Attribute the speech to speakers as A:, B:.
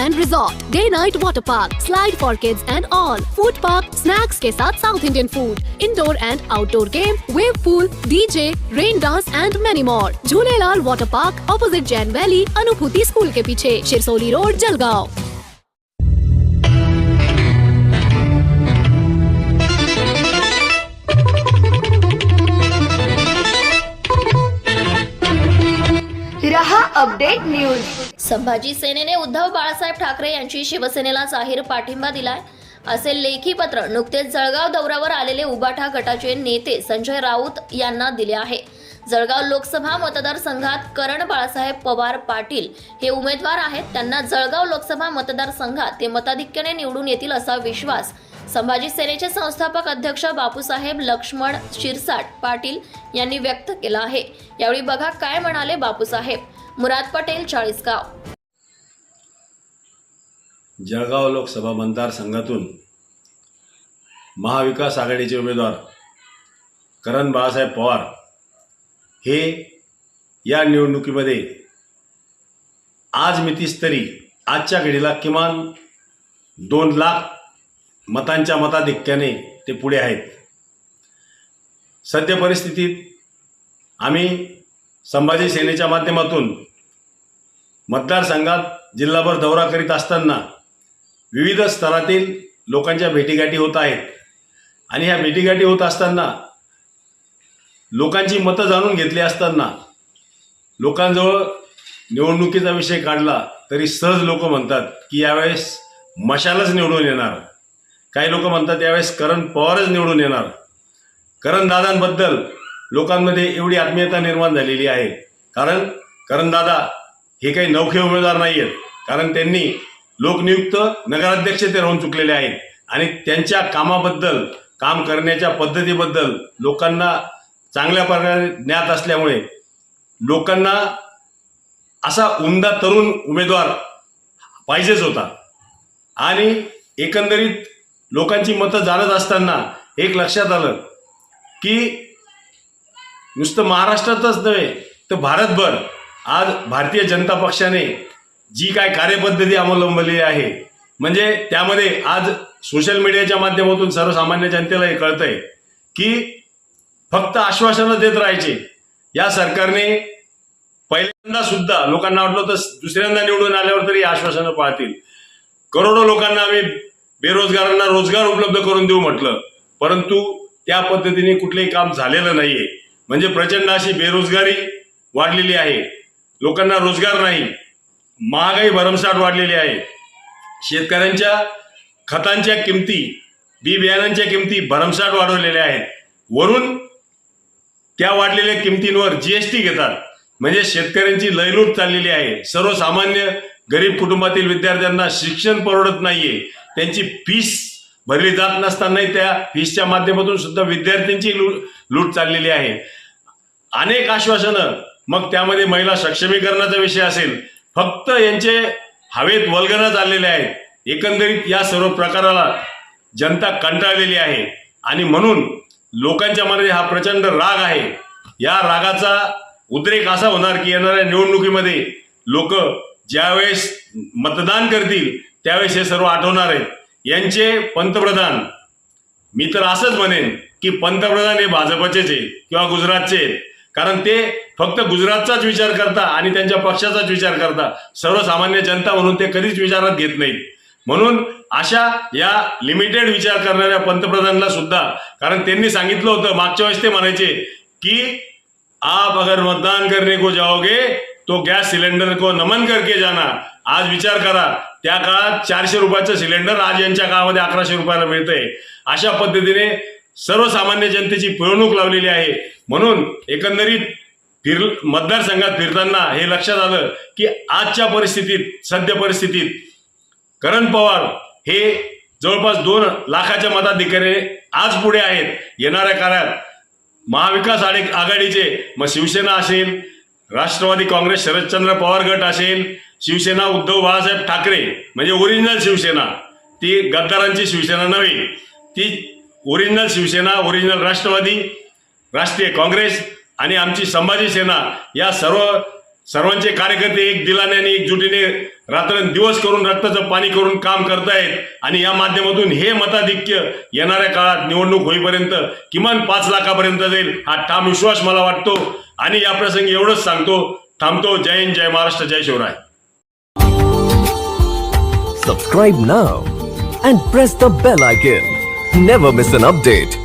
A: and Resort, Day Night Water Park, Slide for Kids and all, Food Park, Snacks के साथ South Indian food, Indoor and Outdoor game, Wave pool, DJ, Rain dance and many more. Jhulelalal Water Park, opposite Jain Valley, Anubhuti school के पीछे, Shirsoli road, Jalgaon.
B: update news.
C: Sambhaji सेनेने Uddhav Balasaheb Thackeray यांची शिवसेनेला जाहीर पाठिंबा दिलाय. असे लेखी पत्र नुकतेच जळगाव दौऱ्यावर आलेले उबाठा गटाचे नेते संजय राऊत यांना दिले आहे. जळगाव लोकसभा मतदारसंघात करण बाळासाहेब पवार पाटील हे उमेदवार आहेत. त्यांना जळगाव लोकसभा मतदारसंघात ते मताधिक्याने निवडून येतील असा विश्वास संभाजी सेनेचे संस्थापक अध्यक्ष बापूसाहेब लक्ष्मण शिरसाट पाटील यांनी व्यक्त केला आहे. यावेळी बघा काय म्हणाले बापूसाहेब. मुराद पटेल चाळीसगाव.
D: जळगाव लोकसभा मतदारसंघातून महाविकास आघाडीचे उमेदवार करण बाळासाहेब पवार हे या निवडणुकीमध्ये आज मितीस तरी आजच्या घडीला किमान दोन लाख मतांच्या मताधिक्याने ते पुढे आहेत. सद्य परिस्थितीत आम्ही संभाजी सेनेच्या माध्यमातून मतदारसंघात जिल्हाभर दौरा करीत असताना विविध स्तरातील लोकांच्या भेटीगाठी होत आहेत. आणि ह्या भेटीगाठी होत असताना लोकांची मतं जाणून घेतली असताना लोकांजवळ निवडणुकीचा विषय काढला तरी सहज लोक म्हणतात की यावेळेस मशालच निवडून येणार. काही लोक म्हणतात यावेळेस करण पवारच निवडून येणार. करण दादांबद्दल लोकांमध्ये एवढी आत्मीयता निर्माण झालेली आहे. कारण करणदादा हे काही नौखे उमेदवार नाही आहेत कारण त्यांनी लोकनियुक्त नगराध्यक्ष ते राहून चुकलेले आहेत. आणि त्यांच्या कामाबद्दल काम करण्याच्या पद्धतीबद्दल लोकांना चांगल्या प्रकारे ज्ञात असल्यामुळे लोकांना असा उमदा तरुण उमेदवार पाहिजेच होता. आणि एकंदरीत लोकांची मतं जाणत असताना एक लक्षात आलं की नुसतं महाराष्ट्रातच नव्हे तर भारतभर आज भारतीय जनता पक्षाने जी काय कार्यपद्धती अवलंबली आहे म्हणजे त्यामध्ये आज सोशल मीडियाच्या माध्यमातून सर्वसामान्य जनतेला हे कळतंय की फक्त आश्वासनं देत राहायचे. या सरकारने पहिल्यांदा सुद्धा लोकांना वाटलं तर दुसऱ्यांदा निवडून आल्यावर तरी आश्वासनं पाळतील करोडो लोकांना आम्ही बेरोजगारांना रोजगार उपलब्ध करून देऊ म्हटलं परंतु त्या पद्धतीने कुठलेही काम झालेलं नाहीये. म्हणजे प्रचंड अशी बेरोजगारी वाढलेली आहे. लोकांना रोजगार नाही. महागाई भरमसाठ वाढलेली आहे. शेतकऱ्यांच्या खतांच्या किमती बी बियाणांच्या किमती भरमसाठ वाढवलेल्या आहेत. वरून त्या वाढलेल्या किमतींवर जीएसटी घेतात. म्हणजे शेतकऱ्यांची लयलूट चाललेली आहे. सर्वसामान्य गरीब कुटुंबातील विद्यार्थ्यांना शिक्षण परवडत नाहीये. त्यांची फीस भरली जात नसतानाही त्या फीसच्या माध्यमातून सुद्धा विद्यार्थ्यांची लूट लूट चाललेली आहे. अनेक आश्वासनं मग त्यामध्ये महिला सक्षमीकरणाचा विषय असेल फक्त यांचे हवेत वल्गनं चाललेले आहेत. एकंदरीत या सर्व प्रकाराला जनता कंटाळलेली आहे. आणि म्हणून लोकांच्या मनात हा प्रचंड राग आहे. या रागाचा उद्रेक असा होणार की येणाऱ्या निवडणुकीमध्ये लोक ज्यावेळेस मतदान करतील त्यावेळेस हे सर्व आठवणार आहेत. यांचे पंतप्रधान. मी तर असंच म्हणेन की पंतप्रधान हे भाजपचेच आहे किंवा गुजरातचे आहेत. कारण ते फक्त गुजरातचाच विचार करता आणि त्यांच्या पक्षाचाच विचार करता. सर्वसामान्य जनता म्हणून ते कधीच विचारात घेत नाहीत. म्हणून अशा या लिमिटेड विचार करणाऱ्या पंतप्रधानला सुद्धा कारण त्यांनी सांगितलं होतं मागच्या वेळेस ते म्हणायचे की आप अगर मतदान करने को जाओगे तो गॅस सिलेंडर को नमन करके जाना. आज विचार करा त्या काळात चारशे रुपयाचं सिलेंडर आज यांच्या काळामध्ये अकराशे रुपयाला मिळतंय. अशा पद्धतीने सर्वसामान्य जनतेची पिळवणूक लावलेली आहे. म्हणून एकंदरीत फिर मतदारसंघात फिरताना हे लक्षात आलं की आजच्या परिस्थितीत सद्य परिस्थितीत करण पवार हे जवळपास दोन लाखाच्या मताधिकारी आज पुढे आहेत. येणाऱ्या काळात महाविकास आघाडीचे मग शिवसेना असेल राष्ट्रवादी काँग्रेस शरदचंद्र पवार गट असेल शिवसेना उद्धव बाळासाहेब ठाकरे म्हणजे ओरिजिनल शिवसेना. ती गद्दारांची शिवसेना नव्हे. ती ओरिजिनल शिवसेना ओरिजिनल राष्ट्रवादी राष्ट्रीय काँग्रेस आणि आमची संभाजी सेना या सर्व सर्वांचे कार्यकर्ते एक दिलाने आणि एकजुटीने रात्रंदिवस करून रक्ताचं पाणी करून काम करतायत. आणि या माध्यमातून हे मताधिक्य येणाऱ्या काळात निवडणूक होईपर्यंत किमान पाच लाखापर्यंत जाईल हा ठाम विश्वास मला वाटतो. आणि या प्रसंगी एवढंच सांगतो. थांबतो. जय हिंद जय महाराष्ट्र जय Shivrai.
E: Subscribe now and press the bell icon never miss an update